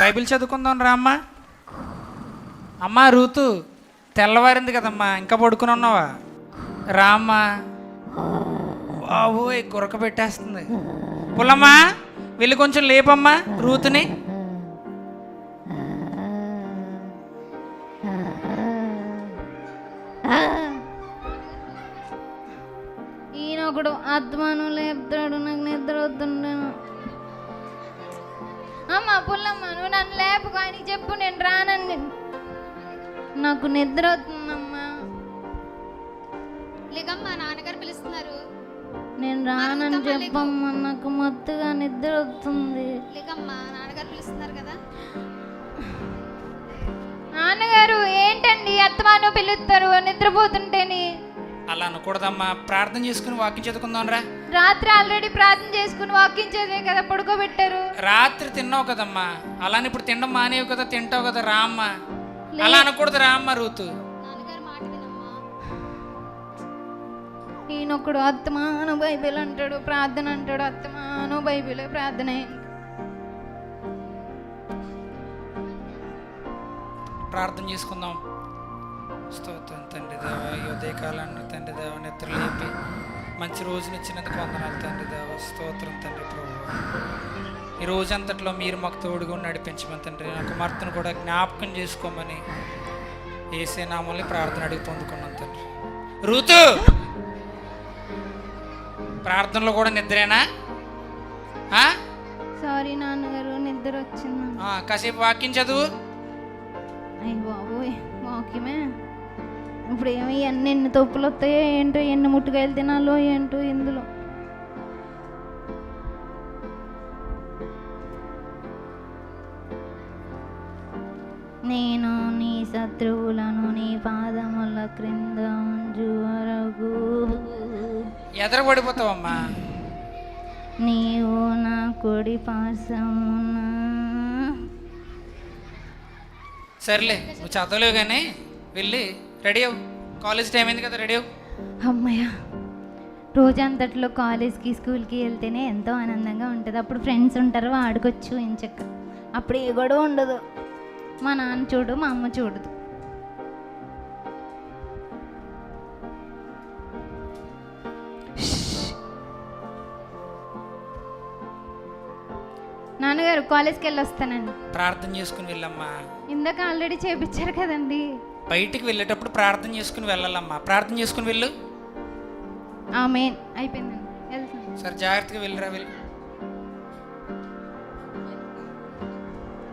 Bible చదువుకుందాం రా అమ్మా. అమ్మా రూతు తెల్లవారింది కదమ్మా. ఇంకా పడుకుని ఉన్నావా? రా బాబు గురక పెట్టేస్తుంది. పుల్లమ్మా వెళ్ళి కొంచెం లేపమ్మా రూతుని. ఈయన ఒకడు ఆత్మను లేపుతాడు నాకు నిద్ర వద్దు అమ్మ పుల్లమ్మ నువ్వు నన్ను లేపుకో ఆయనకి చెప్పు నేను రానండి నాకు నిద్ర వస్తుందమ్మా. లేకమ్మా నాన్నగారు పిలుస్తున్నారు. నేను రానని చెప్పమ్మా నాకు మత్తుగా నిద్ర వస్తుంది. లేకమ్మా నాన్నగారు పిలుస్తున్నారు కదా. నాన్నగారు ఏంటండి అత్తమాను పిలుస్తారు? నిద్రపోతుంటేని. అలా అనకూడదమ్మా. ప్రార్థన చేసుకుని వాక్యం చదువుకుందాం రా. రాత్రి ఆల్రెడీ ప్రార్థన చేసుకుని వాకింగ్ చదివే కదా పడుకోబెట్టారు. రాత్రి తిన్నావు కదమ్మా. అలానే ఇప్పుడు తినడం మానేవు కదా తింటావు కదా రా అమ్మా. అలా అనకూడదు రా అమ్మ రూతు. ఈయనొకడు అత్తమాను బైబిల్ అంటాడు ప్రార్థన అంటాడు అత్తమాను బైబిల్ ప్రార్థన. ప్రార్థన చేసుకుందాం. స్తోత్రం తండ్రి దేవ. ఈ ఉదయకాలాన్ని తండ్రి దేవ నిద్ర లేపి మంచి రోజునిచ్చినందుకు వందనాలు తండ్రి దేవ. స్తోత్రం తండ్రి ప్రభు ఈ రోజంతట్లో మీరు మాకు తోడుగా నడిపించమని తండ్రి నా కుమార్తెను కూడా జ్ఞాపకం చేసుకోమని ఏసే నామల్ని ప్రార్థన అడిగి పొందుకున్నాం తండ్రి. ఋతు ప్రార్థనలో కూడా నిద్రేనా? ఆ? సారీ నాన్నగారు నిద్ర వచ్చింది. ఆ, కాసేపు వాక్యం చదువు. అయ్యి బాబోయ్ వాక్యమే? ఇప్పుడు ఏమి అన్ని ఎన్ని తప్పులు వస్తాయో ఏంటో ఎన్ని ముట్టుకాయలు తినాలో ఏంటో ఇందులో. నేను నీ శత్రువులను నీ పాదముల క్రింద ఉంచు వరకు ఎదర పడిపోతావమ్మా నీవు నా కుడి పాసమున సర్లే నువ్వు చదవలేవు కానీ వెళ్ళి రెడీ అవ్వు. కాలేజ్ టైం అయింది కదా రెడీ అవ్వు. అమ్మయ్య రోజంతట్లో కాలేజ్కి స్కూల్కి వెళ్తేనే ఎంతో ఆనందంగా ఉంటుంది. అప్పుడు ఫ్రెండ్స్ ఉంటారు ఆడుకోవచ్చు ఇంచక్క అప్పుడు ఏ గొడవ ఉండదు. మా నాన్న చూడు మా అమ్మ చూడదు. నాన్నగారు కాలేజ్కి వెళ్ళి వస్తానండి ప్రార్థన చేసుకుని వెళ్ళమ్మా. ఇందాక ఆల్రెడీ చేపించారు కదండి. బయటికి వెళ్ళేటప్పుడు ప్రార్థన చేసుకుని వెళ్ళాలమ్మా. ప్రార్థన చేసుకుని వెళ్ళు. ఆమె అయిపోయిందండి. వెళ్తాను. సరే జాగ్రత్తగా వెళ్ళిరా వెళ్ళు.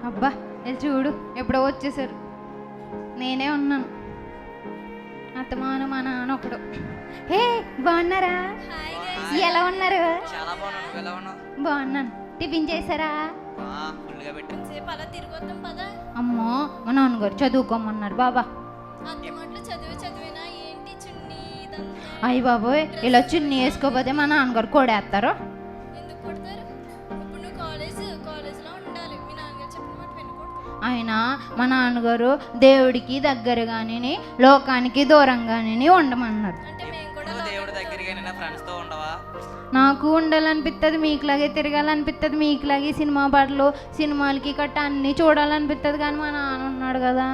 అబ్బా వెళ్ళి చూడు. ఎప్పుడో వచ్చేసారు. నేనే ఉన్నాను. అత్తమాను మా నాన్న ఒకడు. హే బాగున్నారా? ఎలా ఉన్నారు? చాలా బాగున్నాను. టిఫిన్ చేశారా? అమ్మో మా నాన్నగారు చదువుకోమన్నారు. బాబా. అత్త మాటలు చదివి చదివినా ఏంటి చున్నీ ఇదంతా? అయ్యి బాబోయ్ ఇలా చున్నీ వేసుకోపోతే మా నాన్నగారు కొడేస్తారు ఎందుకు కొడతారు? ఇప్పుడు నువ్వు కాలేజ్ కాలేజ్లో ఉండాలి. మీ నాన్నగారు చెప్పిన మాట వినకూడదు ఆయన మా నాన్నగారు దేవుడికి దగ్గరగాని లోకానికి దూరంగాని ఉండమన్నారు. నాకు ఉండాలనిపిస్తుంది మీకులాగే తిరగాలనిపిస్తుంది మీకులాగే సినిమా పాటలు సినిమాలకి కట్ట అన్నీ చూడాలనిపిస్తుంది కానీ మా నాన్న ఉన్నాడు కదా.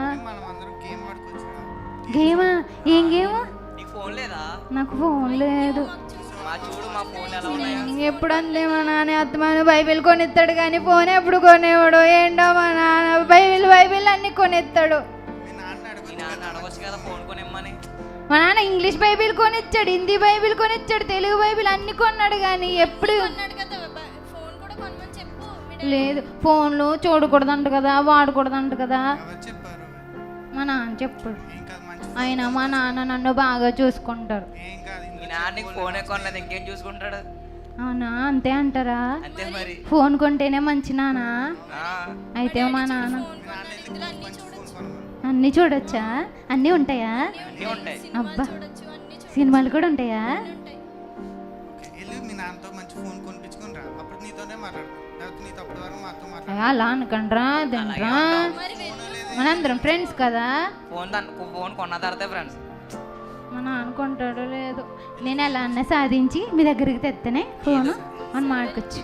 గేమా? ఏం గేమ్? ఫోన్ లేదా? నాకు ఫోన్ లేదు. మా చూడు మా నాన్న అత్తమాను బైబిల్ కొనిస్తాడు కానీ ఫోన్ ఎప్పుడు కొనేవాడు ఏంటో మా నాన్న బైబిల్ బైబిల్ అన్ని కొనిస్తాడు మీ నాన్న ఇంగ్లీష్ బైబిల్ కొనిచ్చాడు హిందీ బైబిల్ కొనిచ్చాడు తెలుగు బైబిల్ అన్ని కొన్నాడు కానీ ఎప్పుడు లేదు ఫోన్లు చూడకూడదంట కదా వాడకూడదంట కదా. మా నాన్న చెప్పాడు. ఆయన మా నాన్న నన్ను బాగా చూసుకుంటారు. మీ నాన్న నీకు ఫోన్ కొనలేదు ఇంకేం చూసుకుంటాడు? అవునా? అంతే అంటారా? అంతే మరి. ఫోన్ కొంటేనే మంచి నానా? ఆ, అయితే మా నాన్న ఫోన్ కొన్నాను ఇందులో అన్నీ చూడొచ్చు. అన్నీ చూడొచ్చా? అన్నీ ఉంటాయా? అన్నీ ఉంటాయి. అబ్బా. సినిమాలు కూడా ఉంటాయా? ఉంటాయి. వెళ్ళి మీ నాన్నతో మంచి ఫోన్ కొనిపించుకుని రా. అప్పుడు నీతోనే మాట్లాడతాను లేకపోతే నీతో అప్పటి వరకు మాతో మాట్లాడు ఏ, అలా అనకండ్రా తినరా. వెళ్ళు మనందరం ఫ్రెండ్స్ కదా? ఫోన్ తనకు ఫోన్ కొన్న తర్వాత ఫ్రెండ్స్ మన అనుకుంటాడు లేదు. నేను ఎలా అన్న సాధించి మీ దగ్గరికి తెత్తనే ఫోన్ అని మాట్లాడుకోవచ్చు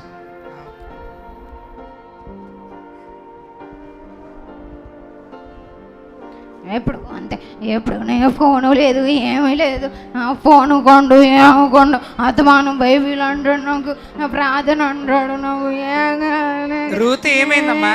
ఎప్పుడు అంతే. ఎప్పుడు నేను ఫోను లేదు ఏమీ లేదు. ఫోను కొండు ఏమి కొండు. అతమానం బైబిల్ అంటాడు నాకు ప్రార్థన అంటాడు నాకు ఏమైందమ్మా?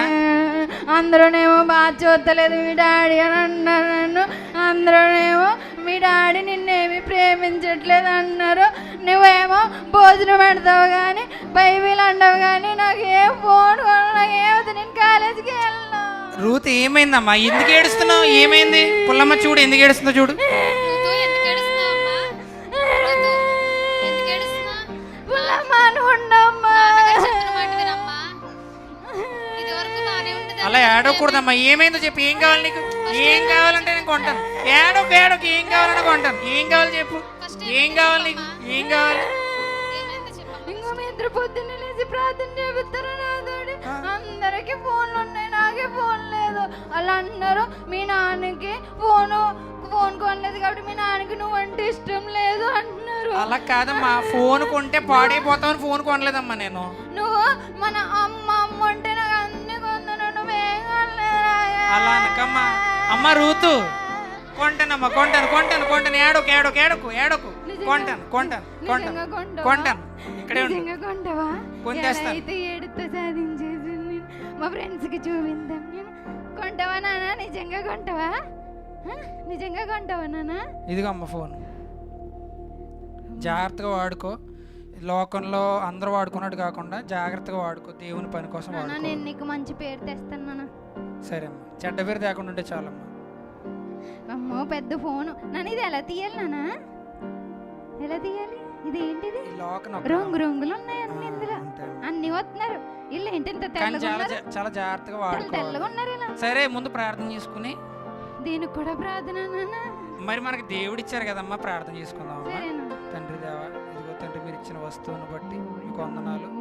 అందరూనేమో బాగా చూడలేదు మీ డాడీ అని అన్నారు నన్ను. అందరూనేమో మీ డాడీ నిన్నేమి ప్రేమించట్లేదు అన్నారు. నువ్వేమో భోజనం పెడతావు కానీ బైబిల్ అంటావు కానీ నాకు ఏం ఫోన్ నాకు ఏమవుతుంది నేను కాలేజీకి వెళ్ళను. రూత్ ఏమైందమ్మా? ఎందుకు ఏడుస్తున్నావు? ఏమైంది? పుల్లమ్మ చూడు ఎందుకు ఏడుస్తుందో చూడు. అలా ఏడవకూడదమ్మా. ఏమైందో చెప్పు. ఏం కావాలి నీకు? ఏం కావాలంటే నేను కొంటాను. ఏడోకి ఏడోకి ఏం కావాలన్నా కొంటాను. ఏం కావాలి చెప్పు? ఏం కావాలి నీకు? ఏం కావాలి? ఇంకో మీ ఇద్దరు పొద్దున్నే లేచి ప్రార్థన చేపిస్తారా నాతోటి అందరికి ఫోన్లు ఉన్నాయి నాకే ఫోన్ లేదు. అలా అన్నారు మీ నాన్నకి ఫోను ఫోన్ కొనలేదు కాబట్టి మీ నాన్నకి నువ్వు అంటే ఇష్టం లేదు అంటున్నారు. అలా కాదమ్మా. ఫోన్ కొంటే పాడైపోతామని ఫోన్ కొనలేదమ్మా నేను. నువ్వు మన అమ్మ అమ్మ అంటే నాకు అలా అనకమ్మా అమ్మ రూతు. కొంటానమ్మా కొంటాను కొంటాను కొంటాను. ఏడోకు ఏడోకు ఏడోకు ఏడోకు. కొంటాను కొంటాను కొంటాను? కొంటాను. ఇక్కడే కొంటావా కొంటేస్తాను. అయితే ఏడుతో సాధించేసి నేను మా ఫ్రెండ్స్కి చూపిందాం నేను. కొంటావా నాన్న నిజంగా కొంటావా? నిజంగా కొంటావా నాన్న ఇదిగో అమ్మ ఫోన్. జాగ్రత్తగా వాడుకో. లోకంలో అందరూ వాడుకున్నట్టు కాకుండా జాగ్రత్తగా వాడుకో. దేవుని పని కోసం నేను నీకు మంచి పేరు తెస్తాను నాన్న సరే అమ్మా చెడ్డ పేరు తేకుండా ఉంటే చాలమ్మా. అమ్మో పెద్ద ఫోను. నాన్న ఇది ఎలా తీయాలి నాన్న? ఎలా తీయాలి? ఇది ఏంటిది రంగు రంగులు ఉన్నాయి అన్ని ఇందులో. అన్ని వస్తున్నారు. ఇల్లు ఏంటి ఇంత కానీ తెల్లగా చాలా ఉన్నారు? జా- చాలా జాగ్రత్తగా తెల్ల- వాడుకోవాలి. తెల్లగా ఉన్నారు ఇలా. సరే ముందు ప్రార్థన చేసుకుని. దీనికి కూడా ప్రార్థన నాన్న. మరి మనకి దేవుడు ఇచ్చారు కదమ్మా ప్రార్థన చేసుకుందాం అమ్మా సరేనా? తండ్రి దేవా ఇదిగో తండ్రి మీరు ఇచ్చిన వస్తువును బట్టి మీకు వందనాలు.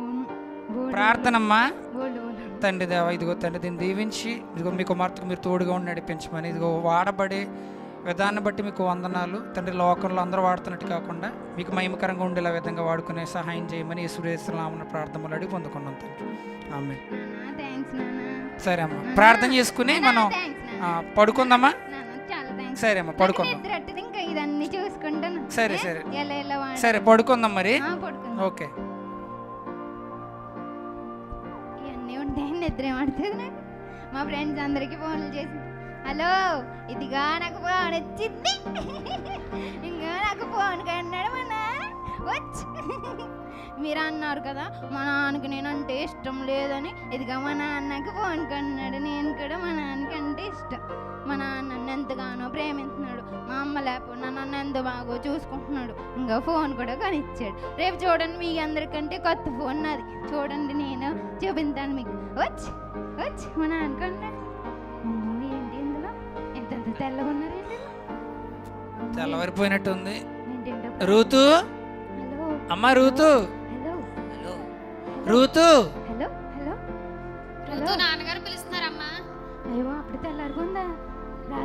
ప్రార్థనమ్మా. తండ్రి దేవ ఇదిగో తండ్రి దీన్ని దీవించి ఇదిగో మీ కుమార్తెకు మీరు తోడుగా ఉండి నడిపించమని ఇదిగో వాడబడే విధాన్ని బట్టి మీకు వందనాలు. తండ్రి లోకంలో అందరూ వాడుతున్నట్టు కాకుండా మీకు మహిమకరంగా ఉండేలా విధంగా వాడుకునే సహాయం చేయమని సురేశ్వరనామన ప్రార్థనలు అడిగి పొందుకున్నాం తండ్రి. ఆమె సరే అమ్మా. ప్రార్థన చేసుకుని మనం పడుకుందామా? సరే అమ్మా పడుకుందాం. సరే? సరే. సరే పడుకుందాం మరి. ఓకే. నిద్ర ఏమడుతుంది నాకు? మా ఫ్రెండ్స్ అందరికీ ఫోన్లు చేసి హలో ఇదిగా నాకు ఫోన్ వచ్చింది. ఇంకా నాకు ఫోన్ కన్నాడు మన వచ్చి. మీరు అన్నారు కదా మా నాన్నకి నేనంటే ఇష్టం లేదని. ఇదిగా మా నాన్నకి ఫోన్ కన్నాడు నేను కూడా మా నాన్నకి అంటే ఇష్టం. మా నాన్న ఎంతగానో ప్రేమిస్తున్నాడు మా అమ్మ లేకపోతే నన్ను ఎంత బాగో చూసుకుంటున్నాడు. ఇంకా ఫోన్ కూడా కొనిచ్చాడు. రేపు చూడండి మీ అందరికంటే కొత్త ఫోన్ నాది. చూడండి నేను చూపించాను మీకు. వచ్చి వచ్చి మా నాన్న కొన్నాడు అమ్మో, ఏంటి ఇందులో? ఎంత తెల్లగా ఉన్నారు ఏంటి? తెల్లవారిపోయినట్టు ఉంది ఏంటంటే రూతు? హలో. అమ్మా Ruth? Hello. Hello Ruth? Hello hello. Ruth నాన్నగారు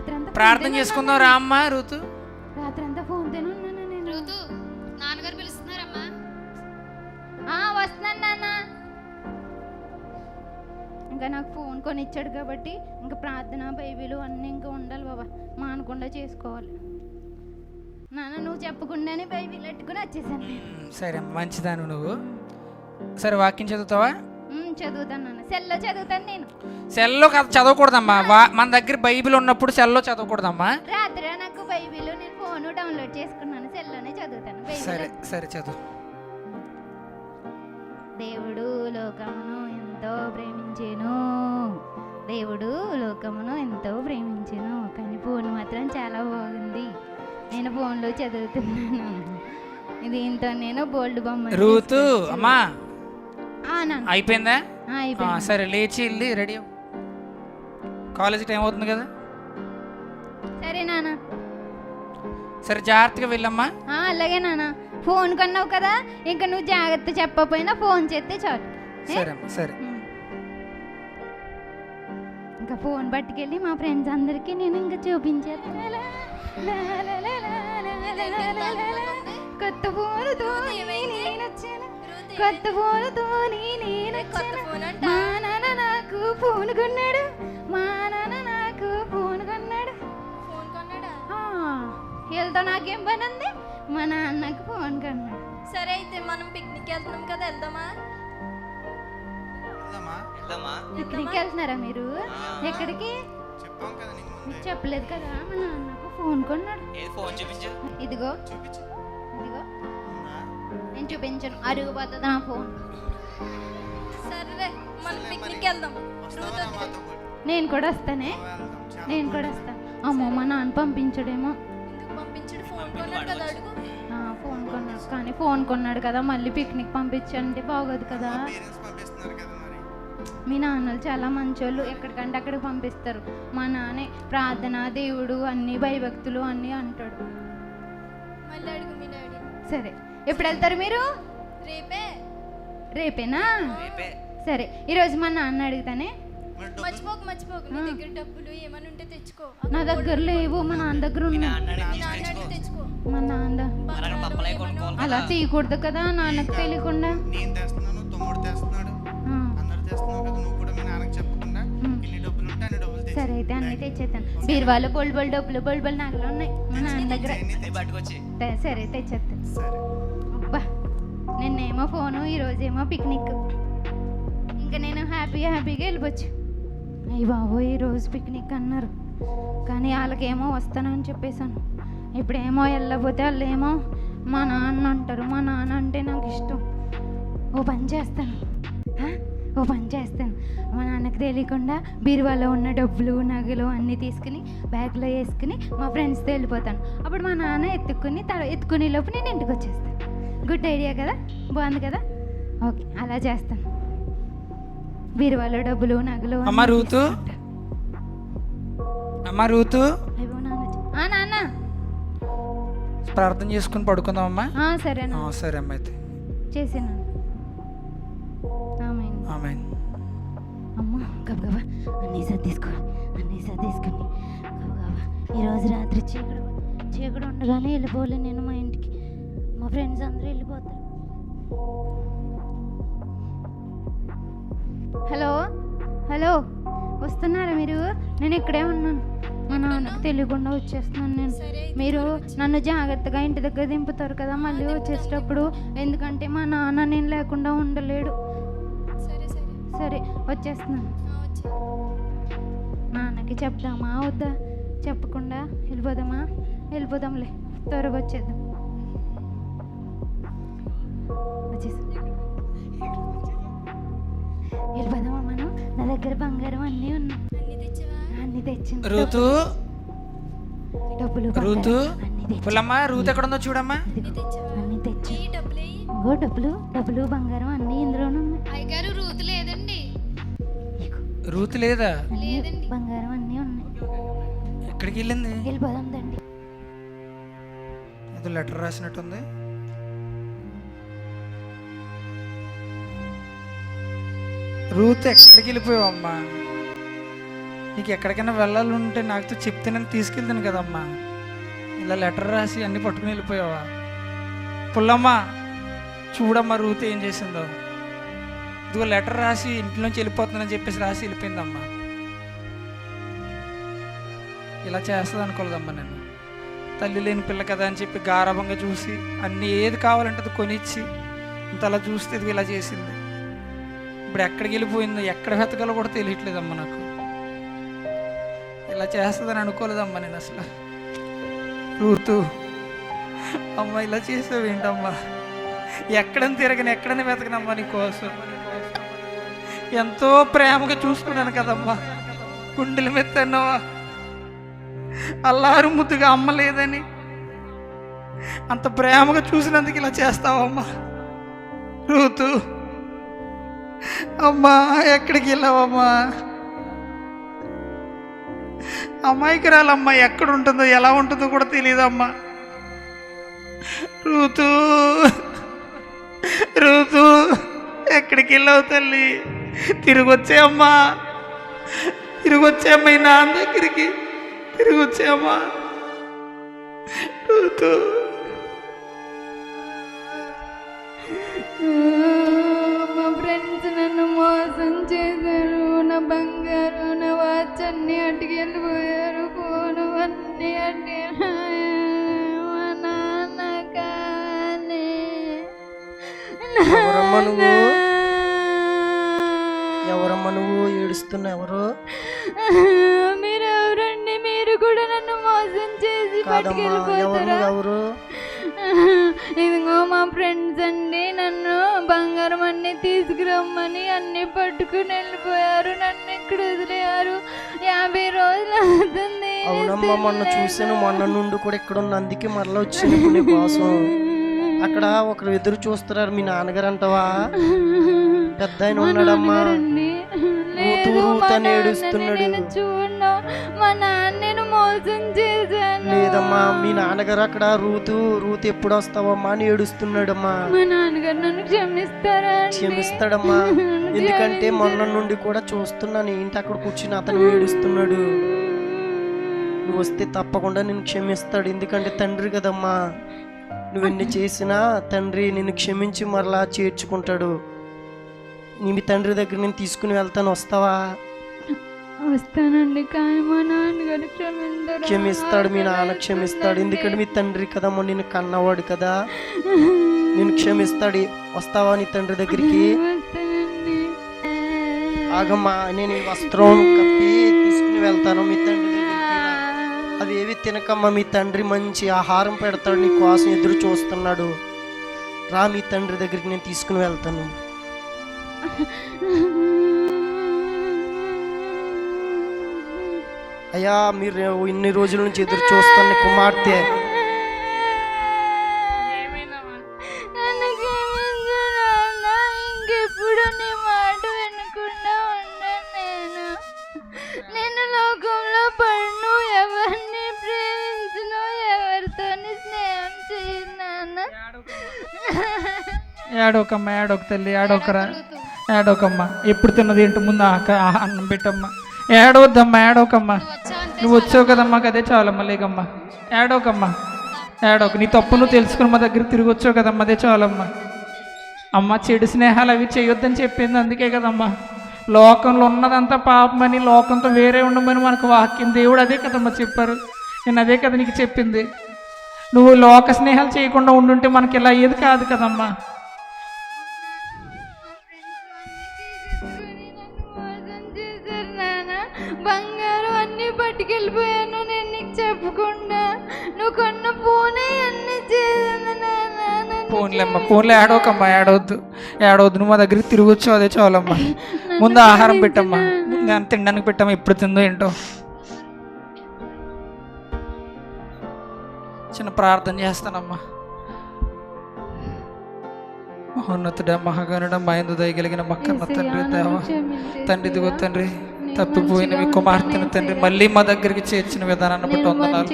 రాత్రంతా ప్రార్థన చేసుకుందాం ఉన్నానా? రా అమ్మా రూతు. రాత్రంతా ఫోన్తోనే ఉన్నాను నేను? ఋతు నాన్నగారు పిలుస్తున్నారమ్మా. ఆ, వస్తున్నాను నాన్న. ఇంకా నాకు ఫోన్ కొని ఇచ్చాడు కాబట్టి ఇంకా ప్రార్థన బైబిల్ అన్నీ ఇంకా ఉండాలి బాబా. మానకుండా చేసుకోవాలి. నాన్న నువ్వు చెప్పకుండానే బైబిల్ పెట్టుకుని వచ్చేసాను సరే అమ్మా, మంచిదాను నువ్వు. సరే వాక్యం చదువుతావా? ఉమ్, చదువుతాను నాన్న సెల్లో చదువుతాను నేను. సెల్లో కథ చదవకూడదమ్మా. వా మన దగ్గర బైబిల్ ఉన్నప్పుడు సెల్లో చదవకూడదమ్మా. రాత్రి నాకు బైబిల్ నేను ఫోన్ డౌన్లోడ్ చేసుకున్నాను సెల్లోనే చదువుతాను సరే బైబిల్. సరే చదువు. దేవుడు లోకమును ఎంతో ప్రేమించెను. దేవుడు లోకమును ఎంతో ప్రేమించెను. కానీ ఫోన్ మాత్రం చాలా బాగుంది. నేను ఫోన్లో చదువుతున్నాను. దీంతో నేను బోల్డ్ బొమ్మ. రూతు అమ్మా. నాన్న అయిపోయిందా ఆ, ఆ, అయిపోయింది సరే లేచి వెళ్ళి రెడీ అవ్వు. కాలేజీ టైం అవుతుంది కదా సరే నాన్న సరే జాగ్రత్తగా వెళ్ళమ్మా ఆ, అలాగే నాన్న ఫోన్ కొన్నావు కదా ఇంకా నువ్వు జాగ్రత్త చెప్పకపోయినా ఫోన్ చేస్తే చాలు? సరే సరే. ఇంకా ఫోన్ పట్టుకెళ్ళి మా ఫ్రెండ్స్ అందరికీ నేను ఇంకా చూపించాను కొత్త ఫోన్తో నేను మా నాన్న నాకు ఫోన్ కొన్నాడు. మా నాన్న నాకు ఫోన్ కొన్నాడు. ఫోన్ కొన్నాడు? వీళ్ళతో నాకేం పని ఉంది మా నాన్నకు ఫోన్ కొన్నాడు. సరే అయితే మనం పిక్నిక్ వెళ్తున్నాం కదా వెళ్దామా? పిక్నిక్ వెళ్తున్నారా మీరు? ఎక్కడికి? చెప్పలేదు కదా మా నాన్నకు ఫోన్ కొన్నాడు. ఇదిగో. ఇదిగో. నేను చూపించను అరుగుపోతుంది నా ఫోన్. సరేలే మనం పిక్నిక్. వెళ్దాం? నేను కూడా వస్తానే. నేను కూడా వస్తాను అమ్మో మా నాన్న పంపించడేమో. పంపించడు? ఫోన్ కొన్నాడు కదా అడుగు. ఆ, ఫోన్ కొన్నాడు. కానీ ఫోన్ కొన్నాడు కదా మళ్ళీ పిక్నిక్ పంపించంటే బాగోదు కదా. మా పేరెంట్స్ పంపిస్తున్నారు కదా మరి. మీ నాన్నలు చాలా మంచోళ్ళు. ఎక్కడికంటే అక్కడికి పంపిస్తారు. మా నాన్నే ప్రార్థన దేవుడు అన్ని భయభక్తులు అన్నీ అంటాడు. మళ్ళీ అడుగు మీ డాడీ సరే. ఎప్పుడు వెళ్తారు మీరు? రేపే. రేపేనా? రేపే. సరే ఈరోజు మా నాన్న అడుగుతానే? మర్చిపోకు మర్చిపోకు. నీ దగ్గర డబ్బులు ఏమైనా ఉంటే తెచ్చుకో. నా దగ్గర లేవు మా నాన్న దగ్గర ఉన్నాయి తెచ్చుకో. మా నాన్న. మరి అక్కడ పప్పలే కొనుక్కోవాలి అలా తీయకూడదు కదా నాన్నకు తెలియకుండా. నేను తెస్తున్నాను తమ్ముడు తెస్తున్నాడు. ఆ, అందరు తెస్తున్నావు కదా నువ్వు కూడా మీ నాన్నకి చెప్పకుండా ఉమ్. ఎన్ని డబ్బులు ఉంటే అన్ని డబ్బులు తెచ్చు. సరే అయితే అన్నీ తెచ్చేస్తాను బీరువాలో బోల్ బోల్ డబ్బులు బోల్ బోల్ నగలు ఉన్నాయి మా నాన్న దగ్గర. సరే తెచ్చేస్తాను సరే. అబ్బా నిన్నేమో ఫోను ఈరోజేమో పిక్నిక్. ఇంకా నేను హ్యాపీగా హ్యాపీగా వెళ్ళిపోవచ్చు. అయ్యి బాబో ఈరోజు పిక్నిక్ అన్నారు. కానీ వాళ్ళకేమో వస్తానని చెప్పేశాను. ఇప్పుడేమో వెళ్ళకపోతే వాళ్ళు ఏమో మా నాన్న అంటారు. మా నాన్న అంటే నాకు ఇష్టం. ఓ పని చేస్తాను. ఓ పని చేస్తాను. మా నాన్నకి తెలియకుండా బీరువాలో ఉన్న డబ్బులు నగలు అన్నీ తీసుకుని బ్యాగ్లో వేసుకుని మా ఫ్రెండ్స్తో వెళ్ళిపోతాను. అప్పుడు మా నాన్న ఎత్తుకుని తడ ఎత్తుకునే లోపు నేను ఇంటికి వచ్చేస్తాను. గుడ్ ఐడియా కదా? బాగుంది కదా? ఓకే అలా చేస్తాను. బీరువాలో డబ్బులు నగలు అమ్మ రూతు? అమ్మ రూతు. నాన్న ప్రార్థన చేసుకుని పడుకుందామమ్మా. ఆ, సరే సరే అమ్మ అయితే. చేసాను ఆమెన్ అమ్మ గబగబా అన్నీ సర్దేసుకో అన్నీ సర్దేసుకుని. గబగబా ఈరోజు రాత్రి చీకడు చీకడు ఉండగానే వెళ్ళిపోలే నేను మా ఇంటికి. మా ఫ్రెండ్స్ అందరూ వెళ్ళిపోతారు. హలో హలో వస్తున్నారా మీరు? నేను ఇక్కడే ఉన్నాను. మా నాన్నకు తెలియకుండా వచ్చేస్తున్నాను నేను. సరే మీరు నన్ను జాగ్రత్తగా ఇంటి దగ్గర దింపుతారు కదా మళ్ళీ వచ్చేటప్పుడు. ఎందుకంటే మా నాన్న నేను లేకుండా ఉండలేడు. సరే వచ్చేస్తున్నాను. నాన్నకి చెప్దామా వద్దా? చెప్పకుండా వెళ్ళిపోదామా? వెళ్ళిపోదాంలే త్వరగా వచ్చేద్దాం. వచ్చేసి. వెళ్ళిపోదామా మనం? నా దగ్గర బంగారం అన్నీ ఉన్నాయి. అన్ని తెచ్చావా అన్నీ తెచ్చింది రూతు? డబ్బులు తెచ్చి. పుల్లమ్మ రూతు ఎక్కడ ఉందో చూడమ్మా. అన్ని తెచ్చావా అన్నీ తెచ్చి. డబ్బులు డబ్బులు బంగారం అన్నీ ఇందులోనే ఉన్నాయి. అయ్యగారు రూతు లేదా. బంగారం అన్నీ ఉన్నాయి. ఎక్కడికి వెళ్ళింది? వెళ్ళిపోదాం దండి ఏదో లెటర్ రాసినట్టుంది. రూత్ ఎక్కడికి వెళ్ళిపోయావమ్మా? నీకు ఎక్కడికైనా వెళ్ళాలంటే నాకుతో చెప్తే నేను తీసుకెళ్తాను కదమ్మా. ఇలా లెటర్ రాసి అన్ని పట్టుకుని వెళ్ళిపోయావా? పుల్లమ్మ చూడమ్మా రూత్ ఏం చేసిందో. ఇదిగో లెటర్ రాసి ఇంట్లోంచి వెళ్ళిపోతుందని చెప్పేసి రాసి వెళ్ళిపోయిందమ్మా. ఇలా చేస్తుంది అనుకోలేదమ్మా నేను. తల్లి లేని పిల్ల కదా అని చెప్పి గారాభంగా చూసి అన్ని ఏది కావాలంటే అది కొనిచ్చి ఇంత అలా చూస్తే ఇది ఇలా చేసింది. ఇప్పుడు ఎక్కడికి వెళ్ళిపోయిందో ఎక్కడ వెతకాలో కూడా తెలియట్లేదమ్మా నాకు. ఇలా చేస్తుందని అనుకోలేదమ్మా నేను అసలు. రూతు అమ్మ ఇలా చేసావు ఏంటమ్మా ఎక్కడని తిరగను ఎక్కడని వెతకనమ్మా నీ కోసం? ఎంతో ప్రేమగా చూసుకున్నాను కదమ్మా. గుండెల మెత్తనో అల్లారు ముద్దుగా అమ్మలేదని. అంత ప్రేమగా చూసినందుకు ఇలా చేస్తావమ్మా. రూతు అమ్మా ఎక్కడికి వెళ్ళావమ్మా? అమ్మాయికురాలమ్మా ఎక్కడ ఉంటుందో ఎలా ఉంటుందో కూడా తెలియదమ్మా రుతు రుతు ఎక్కడికి వెళ్ళావు తల్లి? తిరిగి వచ్చేయమ్మా తిరిగి వచ్చేయమ్మా ఈ నాన్న దగ్గరికి. తిరిగి వచ్చేయమ్మా మా ఫ్రెండ్స్ నన్ను మోసం చేశారు. నా బంగారు నా వాచ్ అన్ని అటుకి వెళ్ళిపోయారు. ఫోను అన్ని అటుకి మా నాన్న కానీ ఎవరమ్మా నువ్వు? ఏడుస్తున్న ఎవరు మీరు ఎవరండి మీరు కూడా నన్ను మోసం చేసి పట్టుకెళ్ళిపోతారా? ఎవరు? ఇదిగో మా ఫ్రెండ్స్ అండి నన్ను బంగారం అన్ని తీసుకురమ్మని అన్ని పట్టుకుని వెళ్ళిపోయారు. నన్ను ఇక్కడ వదిలేయారు. యాభై రోజులు అవుతుంది. అవునమ్మా మొన్న చూసాను మొన్న నుండి కూడా ఇక్కడ ఉన్న అందుకే మరలా వచ్చింది కోసం. అక్కడ ఒకరు ఎదురు చూస్తున్నారు మీ నాన్నగారు అంటావా? పెద్ద ఆయన ఉన్నాడమ్మా. చూడను. మా నాన్నను మోసం చేశాను. లేదమ్మా మీ నాన్నగారు అక్కడ రూతు రూతు ఎప్పుడు వస్తావమ్మా అని ఏడుస్తున్నాడమ్మా. మా నాన్నగారు నన్ను క్షమిస్తారా? క్షమిస్తాడమ్మా. ఎందుకంటే మొన్న నుండి కూడా చూస్తున్నాను ఏంటి అక్కడ కూర్చుని అతను ఏడుస్తున్నాడు. నువ్వు వస్తే తప్పకుండా నేను క్షమిస్తాడు. ఎందుకంటే తండ్రి కదమ్మా. నువ్వు ఎన్ని చేసినా తండ్రి నిన్ను క్షమించి మరలా చేర్చుకుంటాడు. నీ మీ తండ్రి దగ్గర నేను తీసుకుని వెళ్తాను వస్తావా? వస్తానండి కానీ మా నాన్నగారు క్షమిస్తాడు మీ నాన్న క్షమిస్తాడు. ఎందుకంటే మీ తండ్రి కదమ్మా నిన్ను కన్నవాడు కదా. నేను క్షమిస్తాడు. వస్తావా నీ తండ్రి దగ్గరికి? ఆగమ్మా నేను వస్త్రం కప్పి తీసుకుని వెళ్తాను మీ తండ్రి దగ్గరికి. అవి ఏవి తినకమ్మా మీ తండ్రి మంచి ఆహారం పెడతాడు నీ కోసం ఎదురు చూస్తున్నాడు. రా మీ తండ్రి దగ్గరికి నేను తీసుకుని వెళ్తాను. అయ్యా మీరు ఇన్ని రోజుల నుంచి ఎదురు చూస్తున్న కుమార్తె. ఏడోకమ్మ ఏడోక తల్లి ఏడోకరా ఏడోకమ్మా ఎప్పుడు తిన్నది ఏంటి ముందు అన్నం పెట్టమ్మా. ఏడవద్దమ్మా ఏడోకమ్మా నువ్వు వచ్చావు కదమ్మా అదే చాలమ్మా లేకమ్మా. ఏడోకమ్మా ఏడోక నీ తప్పు నువ్వు తెలుసుకుని మా దగ్గర తిరిగి వచ్చావు కదమ్మా అదే చాలమ్మా. అమ్మ చెడు స్నేహాలు అవి చేయొద్దని చెప్పింది అందుకే కదమ్మా. లోకంలో ఉన్నదంతా పాపమని లోకంతో వేరే ఉండమని మనకు వాక్యం దేవుడు అదే కదమ్మా చెప్పారు. నేను అదే కదా నీకు చెప్పింది. నువ్వు లోక స్నేహాలు చేయకుండా ఉండుంటే మనకి ఇలా అయ్యేది కాదు కదమ్మా. నన్ను పోన్లే ఫోన్లో ఏడవకమ్మా ఏడవద్దు ఏడవద్దు నువ్వు మా దగ్గరికి తిరగొచ్చు వచ్చావు అదే చాలమ్మా. ముందు ఆహారం పెట్టమ్మా. నేను తినడానికి పెట్టమ్మా. ఎప్పుడు తిందో ఏంటో. చిన్న ప్రార్థన చేస్తానమ్మా. మహోన్నతుడ మహాగణుడ మహేందు దయగలిగిన మక్కన్న తండ్రి దేవా. తండ్రి దిగో తండ్రి. తప్పిపోయిన మీ కుమార్తెను తండ్రి మళ్ళీ మా దగ్గరికి చేర్చిన విధానాన్ని బట్టి వందనాలు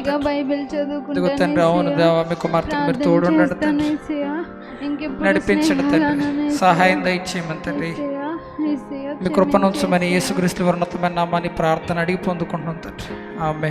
తండ్రి. అవును దేవా మీ కుమార్తెను మీరు తోడుండండి తండ్రి. నడిపించండి తండ్రి. సహాయం దయచేయమని తండ్రి. మీ కృపను ఉంచమని యేసుక్రీస్తు వర్ణతమైన నామాన్ని ప్రార్థన అడిగి పొందుకుంటున్నాం తండ్రి. ఆమె